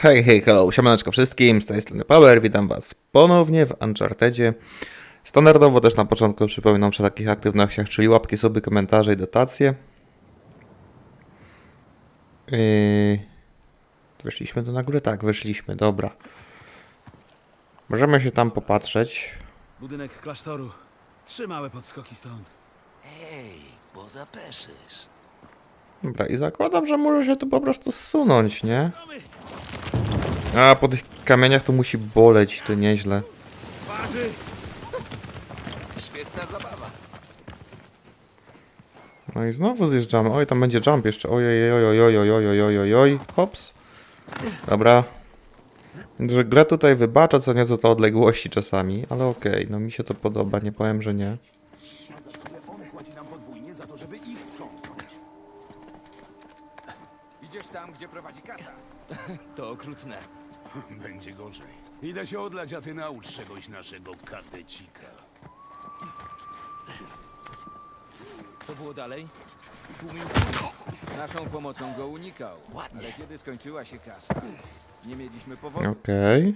Hej, hej, hello, siemaneczko wszystkim, z tej strony Power, witam was ponownie w Unchartedzie. Standardowo też na początku przypominam przy takich aktywnościach, czyli łapki, suby, komentarze i dotacje. Yy... Wyszliśmy tu na górę? Tak, wyszliśmy, dobra. Możemy się tam popatrzeć. Budynek klasztoru. Trzy małe podskoki stąd. Hej, bo zapeszysz. Dobra, i zakładam, że może się tu po prostu zsunąć, nie? A, po tych kamieniach to musi boleć, to nieźle. Świetna zabawa. No i znowu zjeżdżamy. Oj, tam będzie jump jeszcze. Ojej, ojej, ojej, ojej, ojej, ojej. Hops. Dobra. Że grę tutaj wybacza co nieco za odległości czasami, ale okej, okay, no mi się to podoba, nie powiem, że nie. Idziesz tam, gdzie prowadzi kasa. To okrutne. Będzie gorzej. Idę się odlać, a ty naucz czegoś naszego katecika. Co było dalej? Stłumił Naszą pomocą go unikał. Ładnie. Ale kiedy skończyła się kasa, nie mieliśmy powodu. Okej.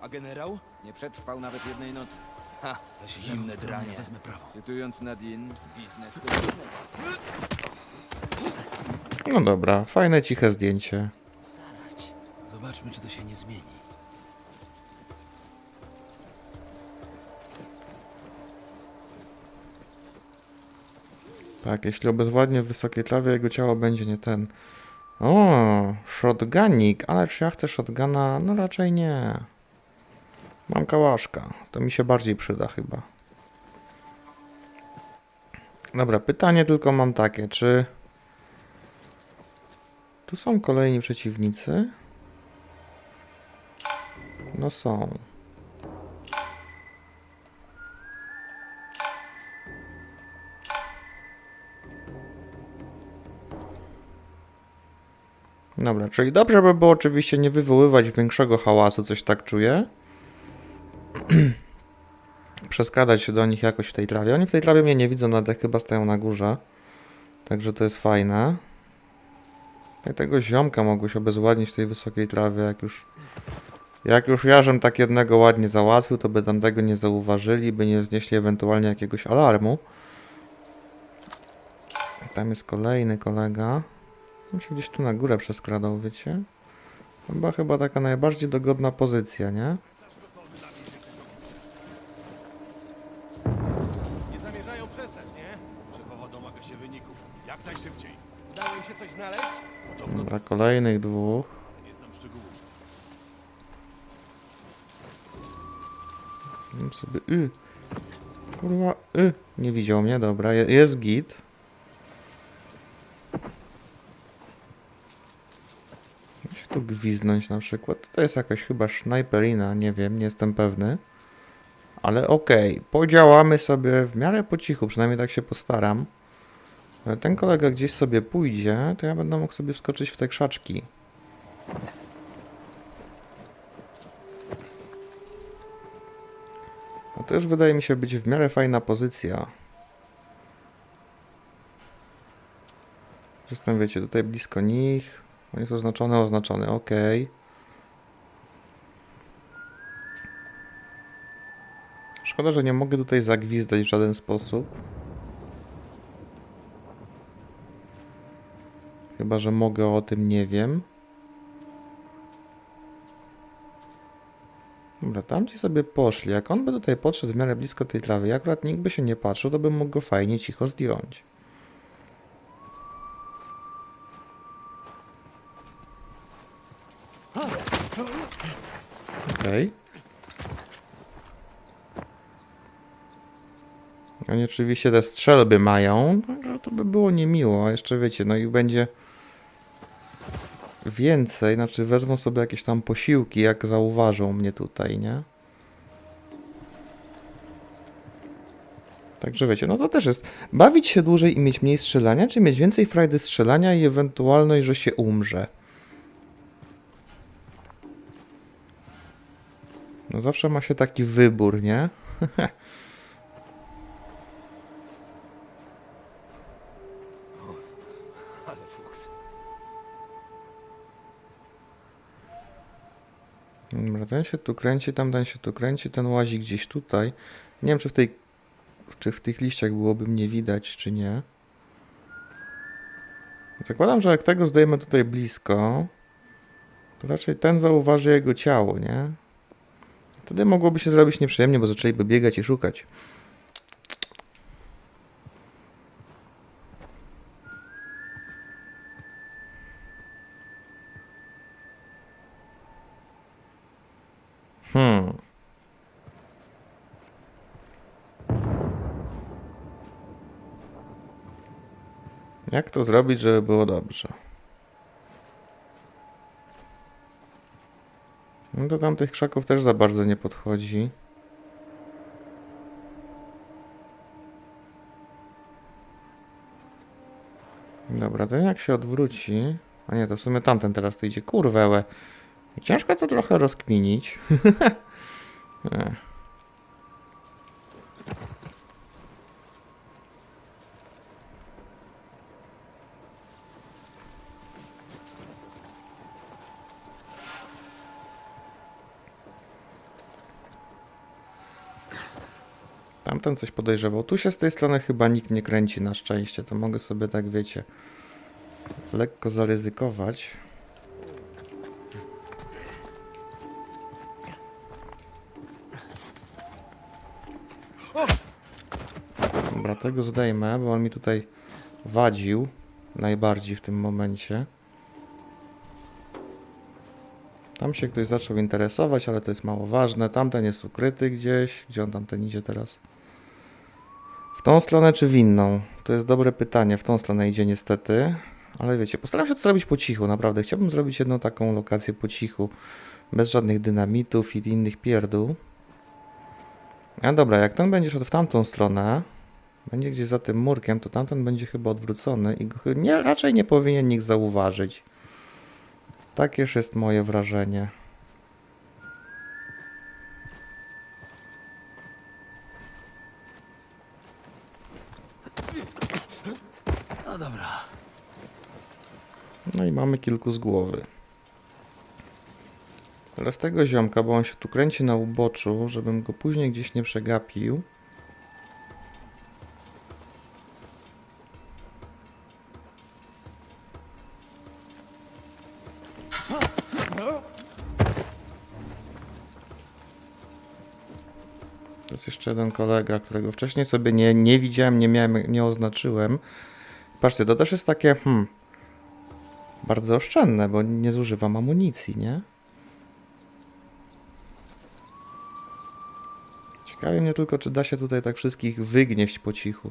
A generał? Nie przetrwał nawet jednej nocy. Ha, zimne dranie. Wezmę prawo. Cytując Nadine, biznes to biznes. No dobra, fajne, ciche zdjęcie. Starać. Zobaczmy, czy to się nie zmieni. Tak, jeśli obezwładnie w wysokiej trawie, jego ciało będzie nie ten. O, shotgunik, ale czy ja chcę shotguna? No raczej nie. Mam kałaszka, to mi się bardziej przyda chyba. Dobra, pytanie tylko mam takie, czy... Tu są kolejni przeciwnicy? No są. Dobra, czyli dobrze by było oczywiście nie wywoływać większego hałasu, coś tak czuję. Przeskradać się do nich jakoś w tej trawie. Oni w tej trawie mnie nie widzą, nawet chyba stają na górze. Także to jest fajne. I tego ziomka mogłeś obezwładnić w tej wysokiej trawie, jak już... Jak już ja żem tak jednego ładnie załatwił, to by tam tego nie zauważyli, by nie znieśli ewentualnie jakiegoś alarmu. Tam jest kolejny kolega. On się gdzieś tu na górę przeskradał, wiecie? Chyba chyba taka najbardziej dogodna pozycja? Nie Dobra, kolejnych dwóch. Bym sobie... Y. Kurwa, y. Nie widział mnie, dobra. Je, jest git. Się tu gwiznąć na przykład. To jest jakaś chyba snajperina, nie wiem, nie jestem pewny. Ale okej, podziałamy sobie w miarę po cichu, przynajmniej tak się postaram. Ten kolega gdzieś sobie pójdzie, to ja będę mógł sobie wskoczyć w te krzaczki. No to już wydaje mi się być w miarę fajna pozycja. Jestem, wiecie, tutaj blisko nich. On jest oznaczony, oznaczony, ok. Szkoda, że nie mogę tutaj zagwizdać w żaden sposób. Chyba, że mogę o tym nie wiem. Dobra, tamci sobie poszli. Jak on by tutaj podszedł w miarę blisko tej trawy, i akurat nikt by się nie patrzył, to bym mógł go fajnie cicho zdjąć. Okej. Oni oczywiście te strzelby mają, to by było niemiło, a jeszcze wiecie, no i będzie więcej, znaczy wezmą sobie jakieś tam posiłki, jak zauważą mnie tutaj, nie? Także wiecie, no to też jest bawić się dłużej i mieć mniej strzelania, czy mieć więcej frajdy strzelania i ewentualność, że się umrze. No zawsze ma się taki wybór, nie? Dobra, ten się tu kręci, tamten się tu kręci, ten łazi gdzieś tutaj. Nie wiem, czy w tej, czy w tych liściach byłoby mnie widać, czy nie. Zakładam, że jak tego zdejmę tutaj blisko, to raczej ten zauważy jego ciało, nie? Wtedy mogłoby się zrobić nieprzyjemnie, bo zaczęliby biegać i szukać. Hmm. Jak to zrobić, żeby było dobrze? No do tamtych krzaków też za bardzo nie podchodzi. Dobra, ten jak się odwróci... A nie, to w sumie tamten teraz to idzie. Kurwełe. Ciężko to trochę rozkminić. Tamten coś podejrzewał. Tu się z tej strony chyba nikt nie kręci na szczęście. To mogę sobie tak, wiecie, lekko zaryzykować. Tego zdejmę, bo on mi tutaj wadził najbardziej w tym momencie. Tam się ktoś zaczął interesować, ale to jest mało ważne. Tamten jest ukryty gdzieś. Gdzie on tamten idzie teraz? W tą stronę czy w inną? To jest dobre pytanie. W tą stronę idzie niestety. Ale wiecie, postaram się to zrobić po cichu, naprawdę. Chciałbym zrobić jedną taką lokację po cichu. Bez żadnych dynamitów i innych pierdół. A dobra, jak ten będzie szedł w tamtą stronę, będzie gdzieś za tym murkiem, to tamten będzie chyba odwrócony i go nie, raczej nie powinien nikt zauważyć. Takież jest moje wrażenie. No dobra. No i mamy kilku z głowy. Teraz tego ziomka, bo on się tu kręci na uboczu, żebym go później gdzieś nie przegapił. Jeden kolega, którego wcześniej sobie nie, nie widziałem, nie miałem, nie oznaczyłem. Patrzcie, to też jest takie, hmm, bardzo oszczędne, bo nie zużywam amunicji, nie? Ciekawi mnie tylko, czy da się tutaj tak wszystkich wygnieść po cichu.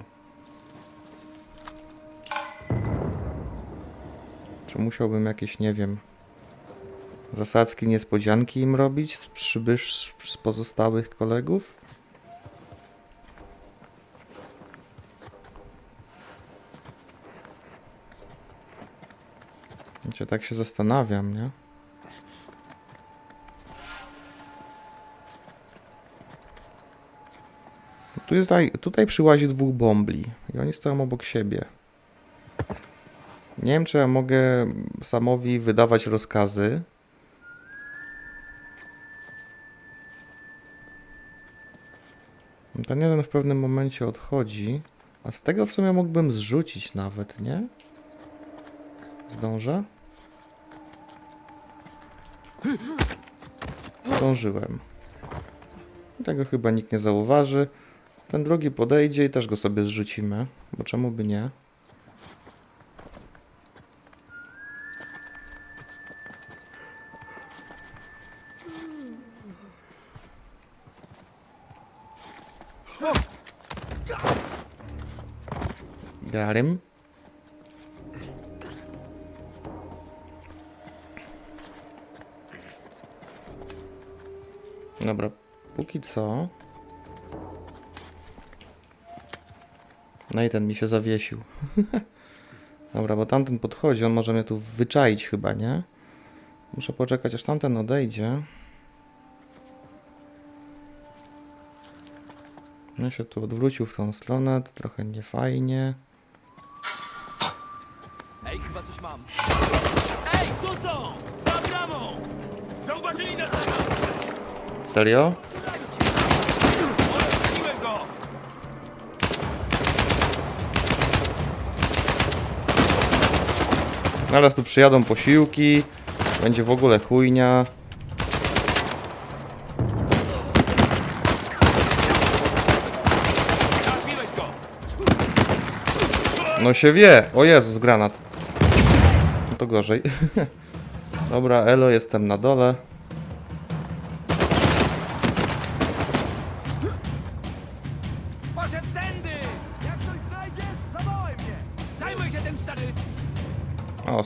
Czy musiałbym jakieś, nie wiem, zasadzki, niespodzianki im robić z przybysz z pozostałych kolegów? Wiecie, tak się zastanawiam, nie? Tu jest, tutaj przyłazi dwóch bombli i oni stoją obok siebie. Nie wiem, czy ja mogę Samowi wydawać rozkazy. Ten jeden w pewnym momencie odchodzi, a z tego w sumie mógłbym zrzucić nawet, nie? Zdążę? Zdążyłem. Tego chyba nikt nie zauważy. Ten drugi podejdzie i też go sobie zrzucimy, bo czemu by nie? Garym. Dobra, póki co. No i ten mi się zawiesił. Dobra, bo tamten podchodzi, on może mnie tu wyczaić chyba, nie? Muszę poczekać aż tamten odejdzie. No się tu odwrócił w tą stronę, to trochę niefajnie. Ej, chyba coś mam. Ej, tu są! Za bramą! Zauważyli nas! Serio? Zaraz tu przyjadą posiłki. Będzie w ogóle chujnia. No się wie! O Jezus, granat. No to gorzej. Dobra, Elo, jestem na dole.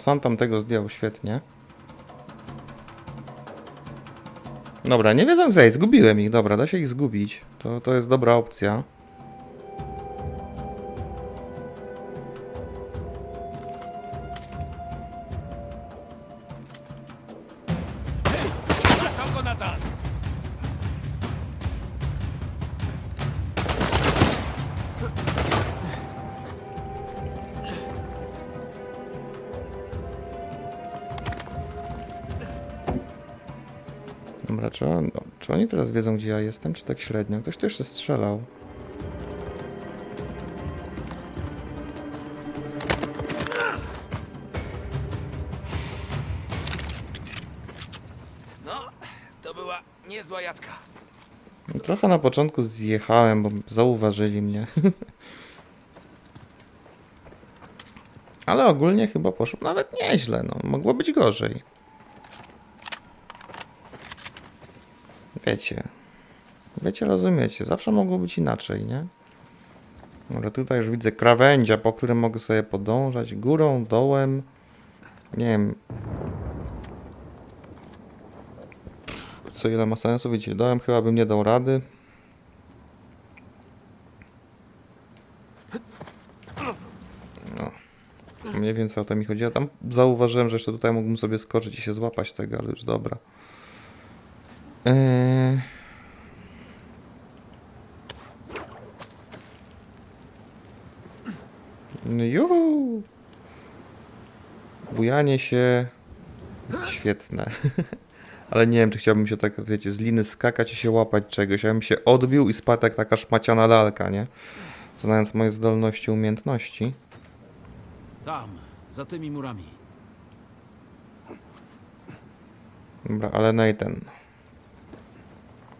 Sam tam tego zdjął, świetnie. Dobra, nie wiedzą zej, zgubiłem ich, dobra, da się ich zgubić. To, to jest dobra opcja. Czy, on, czy oni teraz wiedzą, gdzie ja jestem, czy tak średnio? Ktoś tu jeszcze strzelał. No, to była niezła jadka. Trochę na początku zjechałem, bo zauważyli mnie. Ale ogólnie chyba poszło nawet nieźle, no. Mogło być gorzej. Wiecie. Wiecie, rozumiecie. Zawsze mogło być inaczej, nie? Dobra, tutaj już widzę krawędzia, po którym mogę sobie podążać. Górą, dołem. Nie wiem. Co ile ma sensu? Widzicie, dołem chyba bym nie dał rady. No. Mniej więcej o to mi chodzi. Ja tam zauważyłem, że jeszcze tutaj mógłbym sobie skoczyć i się złapać tego, ale już dobra. Eee... Juhu! Bujanie się jest świetne. Ale nie wiem, czy chciałbym się tak, wiecie, z liny skakać i się łapać czegoś. Ja bym się odbił i spadł jak taka szmaciana lalka, nie? Znając moje zdolności, umiejętności. Tam, za tymi murami. Dobra, ale Nathan.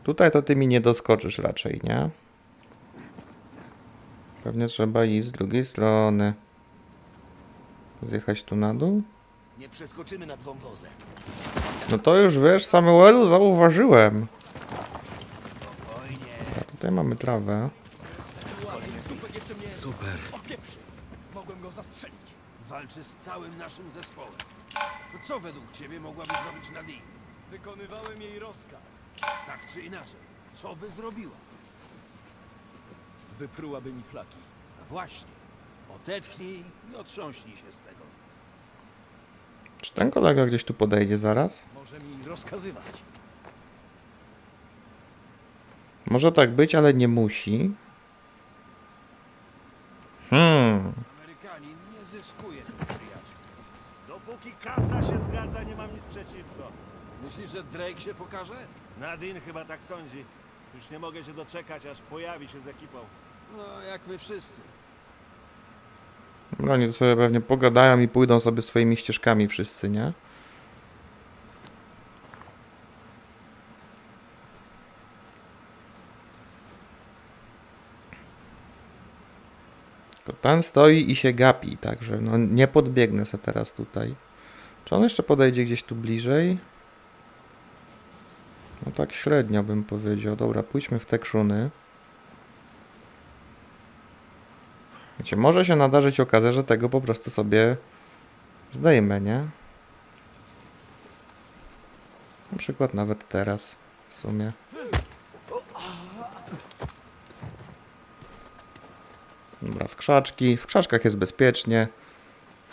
Tutaj to ty mi nie doskoczysz raczej, nie? Pewnie trzeba iść z drugiej strony. Zjechać tu na dół? Nie przeskoczymy nad wąwozem. No to już wiesz, Samuelu, zauważyłem. A tutaj mamy trawę. Super. Mogłem go zastrzelić. Walczy z całym naszym zespołem. Co według ciebie mogłaby zrobić Nadine? Wykonywałem jej rozkaz. Tak czy inaczej, co by zrobiła? Wyprułaby mi flaki. A właśnie, odetchnij i otrząśnij się z tego. Czy ten kolega gdzieś tu podejdzie zaraz? Może mi rozkazywać. Może tak być, ale nie musi. Hmm. Myślisz, że Drake się pokaże? Nadine chyba tak sądzi. Już nie mogę się doczekać, aż pojawi się z ekipą. No, jak my wszyscy. Dobra, oni to sobie pewnie pogadają i pójdą sobie swoimi ścieżkami wszyscy, nie? Tylko ten stoi i się gapi, także no nie podbiegnę se teraz tutaj. Czy on jeszcze podejdzie gdzieś tu bliżej? No tak średnio bym powiedział. Dobra, pójdźmy w te krzuny. Wiecie, może się nadarzyć okazja, że tego po prostu sobie zdejmę, nie? Na przykład nawet teraz, w sumie. Dobra, w krzaczki. W krzaczkach jest bezpiecznie.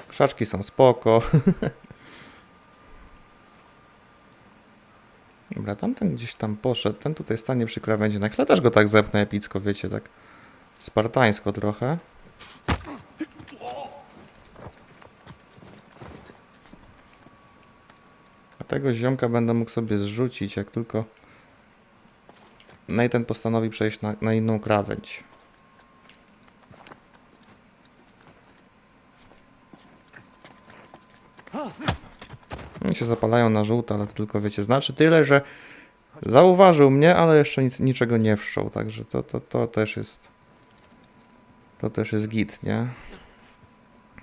Krzaczki są spoko. Dobra, tamten gdzieś tam poszedł. Ten tutaj stanie przy krawędzi. Na chwilę też go tak zepnę epicko, wiecie, tak spartańsko trochę. A tego ziomka będę mógł sobie zrzucić, jak tylko Nathan postanowi przejść na, na inną krawędź. Oni się zapalają na żółto, ale to tylko wiecie, znaczy tyle, że zauważył mnie, ale jeszcze nic, niczego nie wszczął, także to, to, to też jest to też jest git, nie?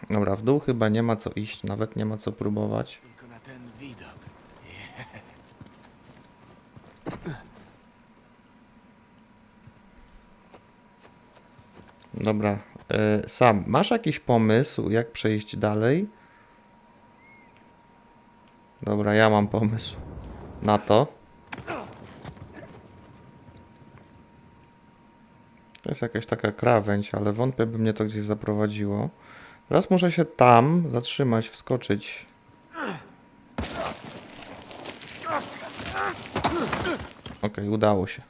Dobra, w dół chyba nie ma co iść, nawet nie ma co próbować. Tylko na ten widok. Dobra, e, Sam, masz jakiś pomysł, jak przejść dalej? Dobra, ja mam pomysł na to. To jest jakaś taka krawędź, ale wątpię, by mnie to gdzieś zaprowadziło. Teraz muszę się tam zatrzymać, wskoczyć. Okej, udało się.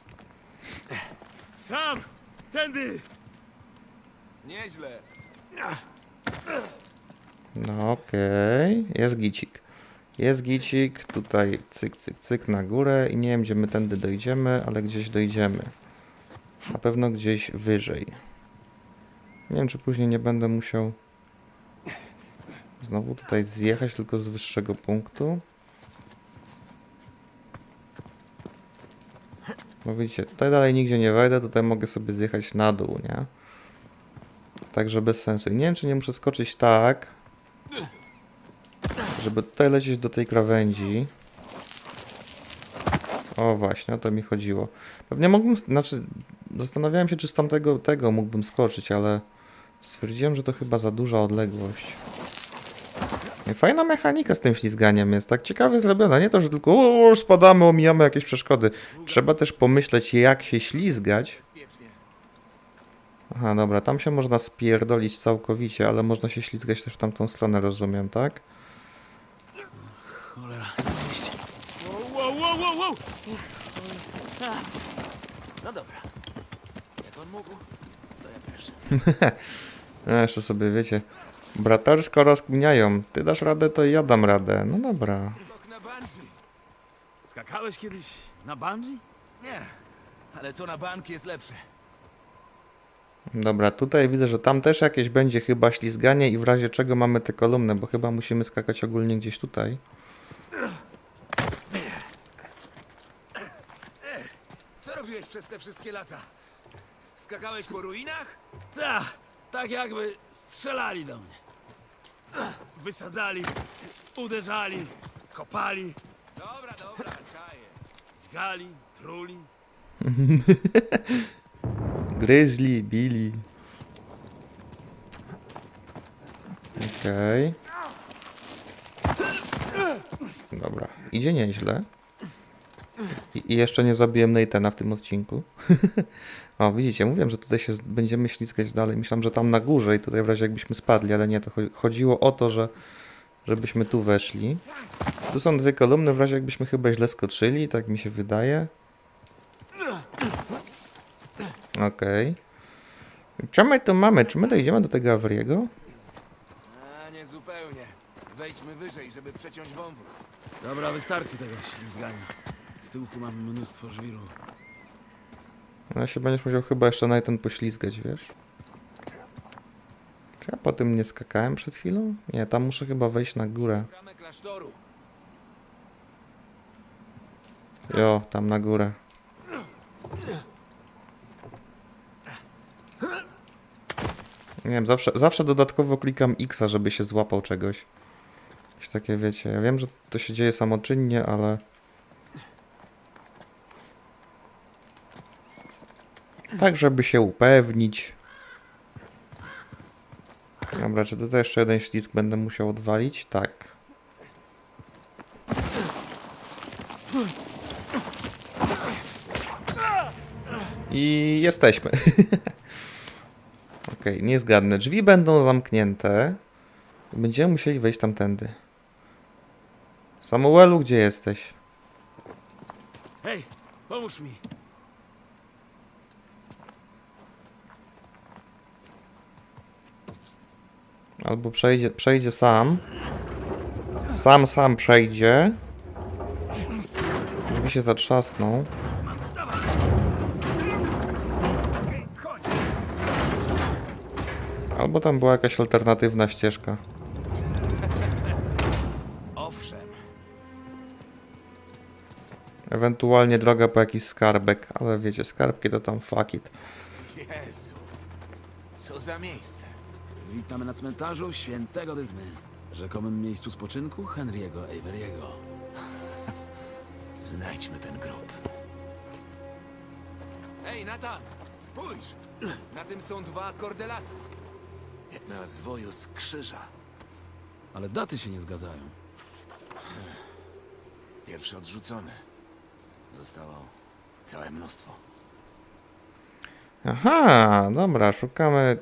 Sam! Tędy! Nieźle. No okej, jest gicik. Jest gicik, tutaj cyk, cyk, cyk na górę i nie wiem gdzie my tędy dojdziemy, ale gdzieś dojdziemy. Na pewno gdzieś wyżej. Nie wiem czy później nie będę musiał znowu tutaj zjechać tylko z wyższego punktu. Bo widzicie, tutaj dalej nigdzie nie wejdę, tutaj mogę sobie zjechać na dół, nie? Także bez sensu. I nie wiem, czy nie muszę skoczyć tak, żeby tutaj lecieć do tej krawędzi. O właśnie, o to mi chodziło. Pewnie mógłbym, znaczy, zastanawiałem się, czy z tamtego tego mógłbym skoczyć, ale stwierdziłem, że to chyba za duża odległość. Fajna mechanika z tym ślizganiem jest, tak ciekawie zrobiona. Nie to, że tylko o, spadamy, omijamy jakieś przeszkody. Trzeba też pomyśleć, jak się ślizgać. Aha, dobra, tam się można spierdolić całkowicie, ale można się ślizgać też w tamtą stronę, rozumiem, tak? Cholera. Wow, wow, wow, wow! No dobra. Jak on mógł, to ja też. No, jeszcze sobie wiecie, bratersko rozkminiają. Ty dasz radę, to ja dam radę. No dobra. Skok na bungee. Skakałeś kiedyś na bungee? Nie, ale to na bank jest lepsze. Dobra, tutaj widzę, że tam też jakieś będzie chyba ślizganie i w razie czego mamy te kolumny, bo chyba musimy skakać ogólnie gdzieś tutaj. Co robiłeś przez te wszystkie lata? Skakałeś po ruinach? Tak, tak jakby strzelali do mnie. Wysadzali, uderzali, kopali, Dobra, dobra, czaję. dźgali, truli. Gryzli, bili. Okej. Dobra, idzie nieźle. I, jeszcze nie zabiłem Nathana w tym odcinku. o, widzicie, mówiłem, że tutaj się będziemy ślizgać dalej. Myślałem, że tam na górze i tutaj w razie jakbyśmy spadli, ale nie, to cho- chodziło o to, że żebyśmy tu weszli. Tu są dwie kolumny, w razie jakbyśmy chyba źle skoczyli, tak mi się wydaje. Okej. Co my tu mamy? Czy my dojdziemy do tego Avriego? Wejdźmy wyżej, żeby przeciąć wąwóz. Dobra, wystarczy tego ślizgania. W tyłku mam mnóstwo żwiru. No się będziesz musiał chyba jeszcze na ten poślizgać, wiesz? Czy ja po tym nie skakałem przed chwilą? Nie, tam muszę chyba wejść na górę. Bramę klasztoru. Jo, tam na górę. Nie wiem, zawsze, zawsze dodatkowo klikam X, żeby się złapał czegoś. Jakieś takie, wiecie, ja wiem, że to się dzieje samoczynnie, ale... Tak, żeby się upewnić. Dobra, czy tutaj jeszcze jeden ślizg będę musiał odwalić? Tak. I jesteśmy. Okej, nie zgadnę. Drzwi będą zamknięte. Będziemy musieli wejść tamtędy. Samuelu, gdzie jesteś? Hej, pomóż mi. Albo przejdzie, przejdzie sam. Sam, sam przejdzie. Żeby się zatrzasnął. Albo tam była jakaś alternatywna ścieżka. Ewentualnie droga po jakiś skarbek, ale wiecie, skarbki to tam fuck it. Jezu. Co za miejsce. Witamy na cmentarzu świętego Dyzmy. Rzekomym miejscu spoczynku Henry'ego Averiego. Znajdźmy ten grób. Hej, Nathan! Spójrz! Na tym są dwa kordelasy. Na zwoju z krzyża. Ale daty się nie zgadzają. Pierwszy odrzucony. Zostało całe mnóstwo. Aha, dobra, szukamy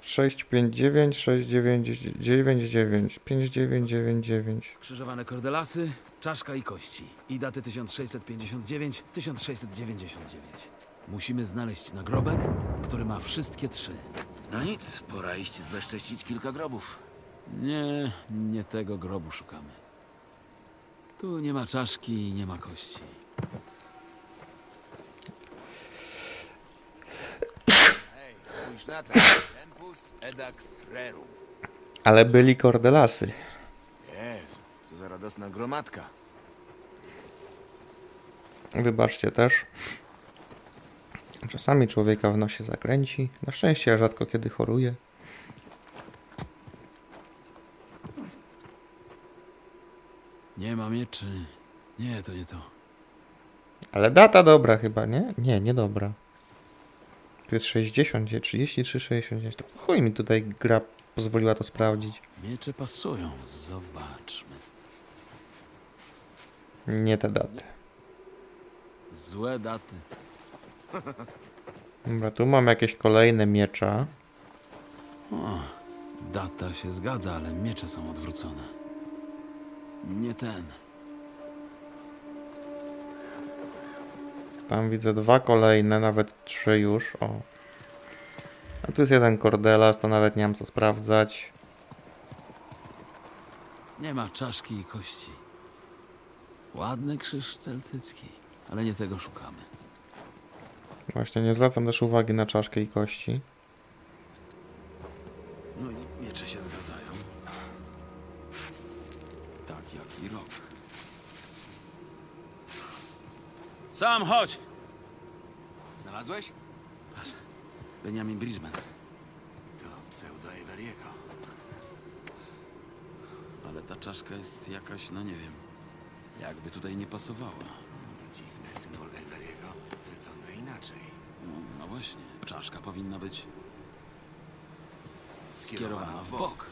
659, 699, 5999. Skrzyżowane kordelasy, czaszka i kości. I daty 1659, 1699. Musimy znaleźć nagrobek, który ma wszystkie trzy. No nic, pora iść zbezcześcić kilka grobów. Nie, nie tego grobu szukamy. Tu nie ma czaszki i nie ma kości. Hej, spójrz na to. Tempus edax rerum. Ale byli kordelasy. Jezu, co za radosna gromadka. Wybaczcie też. Czasami człowieka w nosie zakręci. Na szczęście ja rzadko kiedy choruję. Nie ma mieczy. Nie, to nie to. Ale data dobra chyba, nie? Nie, nie dobra. Tu jest 60, gdzie 33, 69. To chuj mi tutaj gra pozwoliła to sprawdzić. Miecze pasują. Zobaczmy. Nie te daty. Złe daty. Dobra, tu mam jakieś kolejne miecza. O, data się zgadza, ale miecze są odwrócone. Nie ten. Tam widzę dwa kolejne, nawet trzy już. O. A tu jest jeden kordelas, to nawet nie mam co sprawdzać. Nie ma czaszki i kości. Ładny krzyż celtycki, ale nie tego szukamy. Właśnie nie zwracam też uwagi na czaszkę i kości. No i miecze się zgadzają. Tak jak i rok. Sam chodź! Znalazłeś? Patrz, Benjamin Bridgman. To pseudo Everiego. Ale ta czaszka jest jakaś, no nie wiem, jakby tutaj nie pasowała. Dziwny symbol Everiego wygląda inaczej. No, no właśnie, czaszka powinna być skierowana w bok.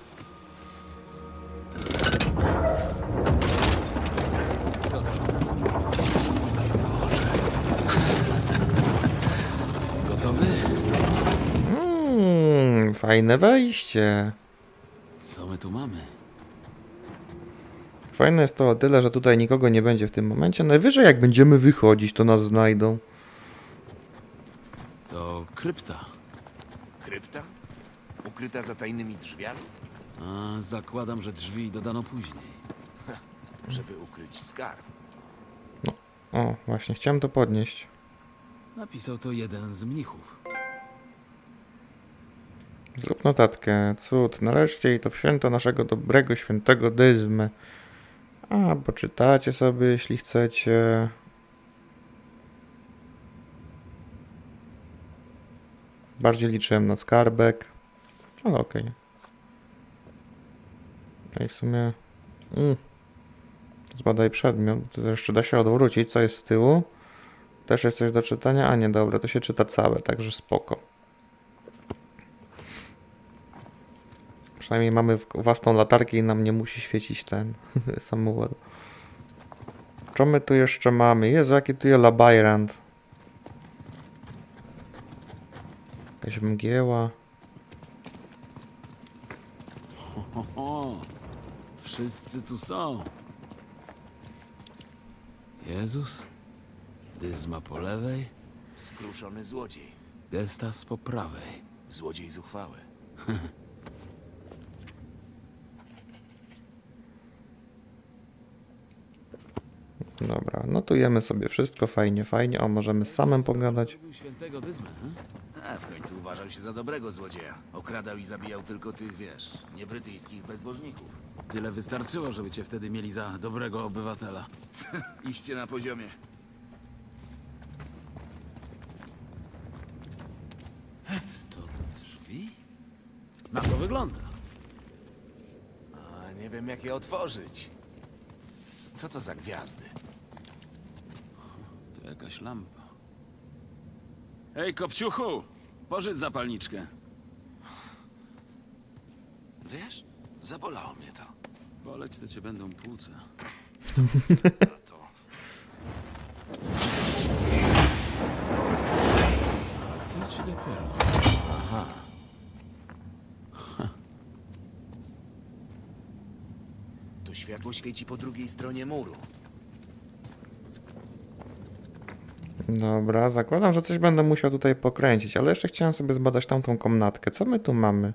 Fajne wejście. Co my tu mamy? Fajne jest to o tyle, że tutaj nikogo nie będzie w tym momencie. Najwyżej jak będziemy wychodzić, to nas znajdą. To krypta. Krypta? Ukryta za tajnymi drzwiami? A zakładam, że drzwi dodano później. Żeby ukryć skarb. O, właśnie, chciałem to podnieść. Napisał to jeden z mnichów. Zrób notatkę. Cud, nareszcie i to w święto naszego dobrego, świętego Dyzmy. A, poczytacie sobie, jeśli chcecie. Bardziej liczyłem na skarbek. Ale okej. No i w sumie... Mm. Zbadaj przedmiot. To jeszcze da się odwrócić. Co jest z tyłu? Też jest coś do czytania? A nie, dobra, to się czyta całe, także spoko. Przynajmniej mamy własną latarkę i nam nie musi świecić ten samochód. Co my tu jeszcze mamy? Jezu, jaki tu jest labirynt. Jakaś mgieła. Ho, ho. Wszyscy tu są. Jezus, Dyzma po lewej, Skruszony złodziej. Gestas po prawej. Złodziej zuchwały. Dobra, notujemy sobie wszystko, fajnie, fajnie. O, możemy samym pogadać. Świętego Dyzmę, he? A w końcu uważał się za dobrego złodzieja. Okradał i zabijał tylko tych, wiesz, niebrytyjskich bezbożników. Tyle wystarczyło, żeby cię wtedy mieli za dobrego obywatela. Iście na poziomie. To drzwi? Na to wygląda. A nie wiem, jak je otworzyć. Co to za gwiazdy? To jakaś lampa. Hej, kopciuchu! Pożycz zapalniczkę. Wiesz, zabolało mnie to. Boleć to cię będą płuca. to. To ci dopiero. To światło świeci po drugiej stronie muru. Dobra, zakładam, że coś będę musiał tutaj pokręcić, ale jeszcze chciałem sobie zbadać tamtą komnatkę. Co my tu mamy?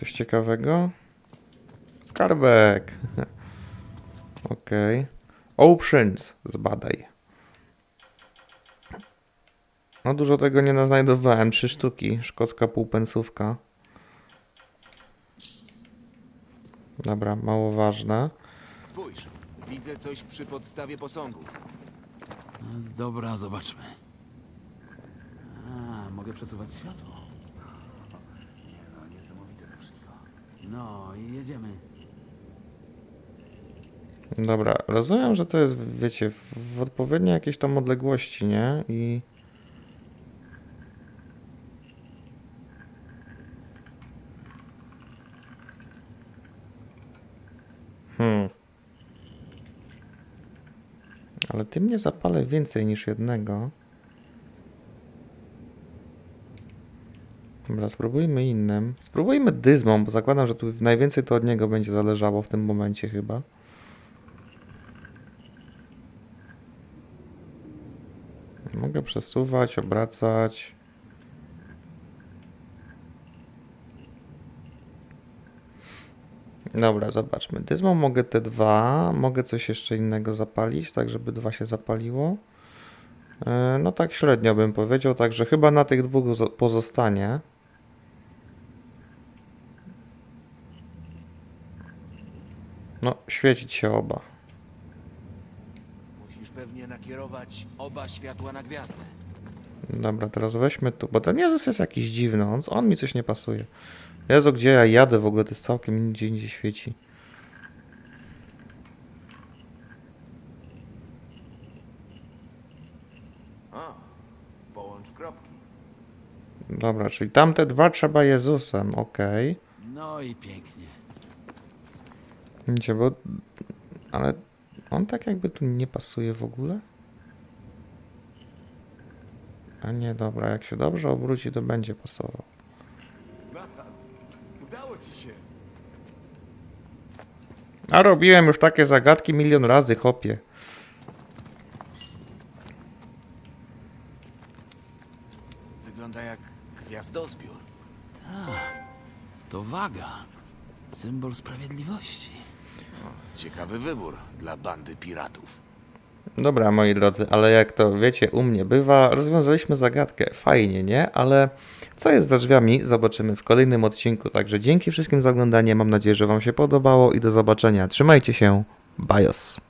Coś ciekawego? Skarbek. Okej. Options zbadaj. No dużo tego nie znajdowałem. Trzy sztuki. Szkocka półpensówka. Dobra, mało ważne. Spójrz, widzę coś przy podstawie posągów. Dobra, zobaczmy. A, mogę przesuwać światło. No, niesamowite to wszystko. No i jedziemy. Dobra, rozumiem, że to jest, wiecie, w, w odpowiedniej jakiejś tam odległości, nie? I... tym nie zapalę więcej niż jednego. Dobra, spróbujmy innym. Spróbujmy dyzmą, bo zakładam, że tu najwięcej to od niego będzie zależało w tym momencie chyba. Mogę przesuwać, obracać. Dobra, zobaczmy. Dyzmą mogę te dwa. Mogę coś jeszcze innego zapalić, tak żeby dwa się zapaliło. E, No tak średnio bym powiedział, także chyba na tych dwóch zo- pozostanie. No, świecić się oba. Musisz pewnie nakierować oba światła na gwiazdę. Dobra, teraz weźmy tu, bo ten Jezus jest jakiś dziwny, on, on mi coś nie pasuje. Jezu, gdzie ja jadę w ogóle, to jest całkiem gdzie indziej świeci. A, połącz kropki. Dobra, czyli tamte dwa trzeba Jezusem, okej. No i pięknie. Widzicie, bo... Ale on tak jakby tu nie pasuje w ogóle? A nie, dobra, jak się dobrze obróci, to będzie pasował. Udało ci się. A robiłem już takie zagadki milion razy, chopie. Wygląda jak gwiazdozbiór. To waga. Symbol sprawiedliwości. Ciekawy wybór dla bandy piratów. Dobra, moi drodzy, ale jak to wiecie, u mnie bywa, rozwiązaliśmy zagadkę. Fajnie, nie? Ale co jest za drzwiami, zobaczymy w kolejnym odcinku. Także dzięki wszystkim za oglądanie. Mam nadzieję, że Wam się podobało i do zobaczenia. Trzymajcie się. Bajos.